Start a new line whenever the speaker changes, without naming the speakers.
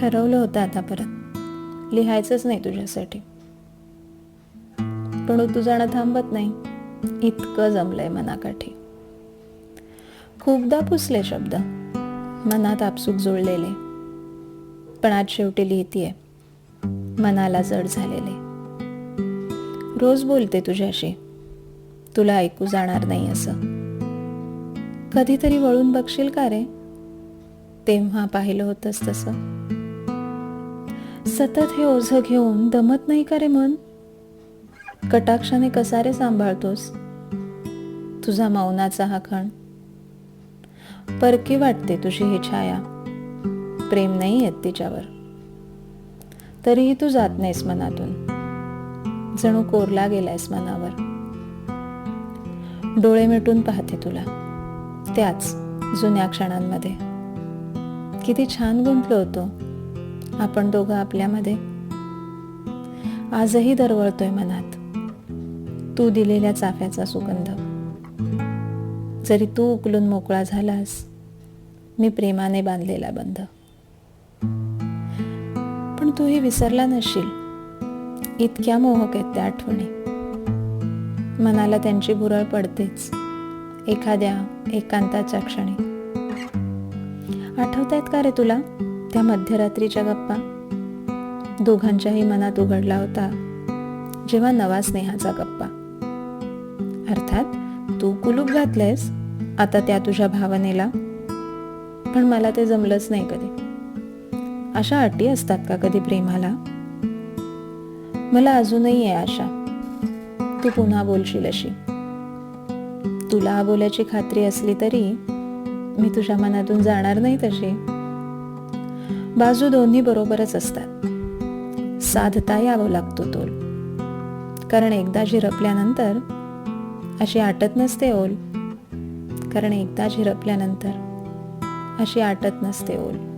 ठरवलं होतं आता परत. लिहायचंच नाही तुझ्यासाठी. पण तू जाणं थांबत नाही. इतकं जमलंय मनाकाठी. खूपदा पुसले शब्द. मनात आपसूक जुळलेले. पण आज शेवटी लिहितीये. मनाला जड झालेले. रोज बोलते तुझ्याशी. तुला ऐकू जाणार नाही असं. कधीतरी वळून बघशील का रे? तेव्हा पाहिलं होतंस तसं. सतत हे ओझं घेऊन दमत नाही का रे मन? कटाक्षाने कसारे सांभाळतोस? तुझा मौनाचा हा खण परकी वाटते तुझी ही छाया. प्रेम नाही येत तिच्यावर. तरीही तू जात नाहीस मनातून. जणू कोरला गेलायस मनावर. डोळे मिटून पाहते तुला. त्याच जुन्या क्षणांमध्ये. किती छान गुंतलो होतो. आपण दोघं आपल्यामध्ये. आजही दरवळतोय मनात. तू दिलेल्या चाफ्याचा सुगंध. जरी तू उकलून मोकळा झालास मी प्रेमाने बांधलेला बंध. पण तूही विसरला नसशील. इतक्या मोहक आहेत त्या आठवणी. मनाला त्यांची भुरळ पडतेच एखाद्या एकांताच्या क्षणी. आठवतायत का रे तुला? त्या मध्यरात्रीच्या गप्पा. दोघांच्याही मनात उघडला होता जेव्हा नवा स्नेहाचा गप्पा. अर्थात तू कुलूप घातलंयस? आता त्या तुझ्या भावनेला? पण मला ते जमलंच नाही कधी. अशा अटी असतात का कधी प्रेमाला? मला अजूनही आहे आशा. तू पुन्हा बोलशील अशी. तुला बोलायची खात्री असली तरी मी तुझ्या मनातून जाणार नाही तशी. बाजू दोन्ही बरोबरच असतात. साधता यावं लागतो तोल. कारण एकदा झिरपल्यानंतर अशी आटत नसते ओल. कारण एकदा झिरपल्यानंतर अशी आटत नसते ओल.